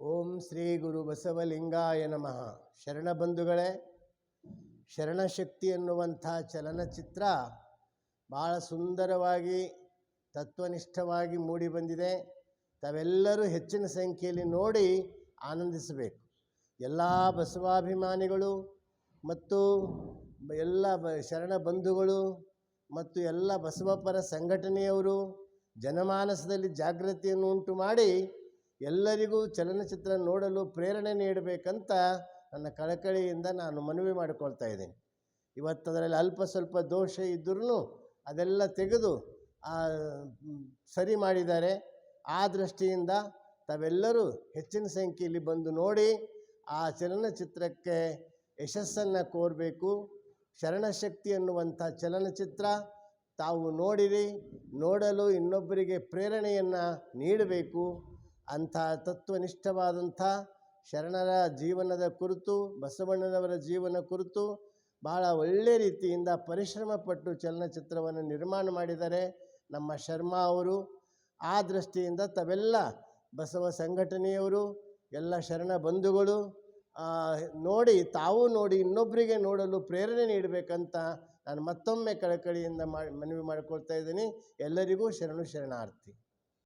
ಓಂ ಶ್ರೀ ಗುರು ಬಸವಲಿಂಗಾಯ ನಮಃ. ಶರಣಬಂಧುಗಳೇ ಶರಣಶಕ್ತಿ ಎನ್ನುವಂಥ ಚಲನಚಿತ್ರ ಭಾಳ ಸುಂದರವಾಗಿ, ತತ್ವನಿಷ್ಠವಾಗಿ ಮೂಡಿಬಂದಿದೆ ತಾವೆಲ್ಲರೂ ಹೆಚ್ಚಿನ ಸಂಖ್ಯೆಯಲ್ಲಿ ನೋಡಿ ಆನಂದಿಸಬೇಕು. ಎಲ್ಲ ಬಸವಾಭಿಮಾನಿಗಳು ಮತ್ತು ಎಲ್ಲ ಶರಣ ಬಂಧುಗಳು ಮತ್ತು ಎಲ್ಲ ಬಸವಪರ ಸಂಘಟನೆಯವರು ಜನಮಾನಸದಲ್ಲಿ ಜಾಗೃತಿಯನ್ನು ಉಂಟು ಮಾಡಿ ಎಲ್ಲರಿಗೂ ಚಲನಚಿತ್ರ ನೋಡಲು ಪ್ರೇರಣೆ ನೀಡಬೇಕಂತ ನನ್ನ ಕಳಕಳಿಯಿಂದ ನಾನು ಮನವಿ ಮಾಡಿಕೊಳ್ತಾ ಇದ್ದೀನಿ. ಇವತ್ತು ಅದರಲ್ಲಿ ಅಲ್ಪ ಸ್ವಲ್ಪ ದೋಷ ಇದ್ದರೂ ಅದೆಲ್ಲ ತೆಗೆದು ಸರಿ ಮಾಡಿದ್ದಾರೆ. ಆ ದೃಷ್ಟಿಯಿಂದ ತಾವೆಲ್ಲರೂ ಹೆಚ್ಚಿನ ಸಂಖ್ಯೆಯಲ್ಲಿ ಬಂದು ನೋಡಿ, ಆ ಚಲನಚಿತ್ರಕ್ಕೆ ಯಶಸ್ಸನ್ನು ಕೋರಬೇಕು. ಶರಣಶಕ್ತಿ ಅನ್ನುವಂಥ ಚಲನಚಿತ್ರ ತಾವು ನೋಡಿರಿ, ನೋಡಲು ಇನ್ನೊಬ್ಬರಿಗೆ ಪ್ರೇರಣೆಯನ್ನು ನೀಡಬೇಕು. ಅಂಥ ತತ್ವನಿಷ್ಠವಾದಂಥ ಶರಣರ ಜೀವನದ ಕುರಿತು, ಬಸವಣ್ಣನವರ ಜೀವನ ಕುರಿತು ಭಾಳ ಒಳ್ಳೆಯ ರೀತಿಯಿಂದ ಪರಿಶ್ರಮ ಪಟ್ಟು ಚಲನಚಿತ್ರವನ್ನು ನಿರ್ಮಾಣ ಮಾಡಿದ್ದಾರೆ ನಮ್ಮ ಶರ್ಮಾ ಅವರು. ಆ ದೃಷ್ಟಿಯಿಂದ ತಾವೆಲ್ಲ ಬಸವ ಸಂಘಟನೆಯವರು, ಎಲ್ಲ ಶರಣ ಬಂಧುಗಳು ನೋಡಿ, ತಾವು ನೋಡಿ ಇನ್ನೊಬ್ಬರಿಗೆ ನೋಡಲು ಪ್ರೇರಣೆ ನೀಡಬೇಕಂತ ನಾನು ಮತ್ತೊಮ್ಮೆ ಕಳಕಳಿಯಿಂದ ಮನವಿ ಮಾಡಿಕೊಳ್ತಾ ಇದ್ದೀನಿ. ಎಲ್ಲರಿಗೂ ಶರಣು ಶರಣಾರ್ಥಿ.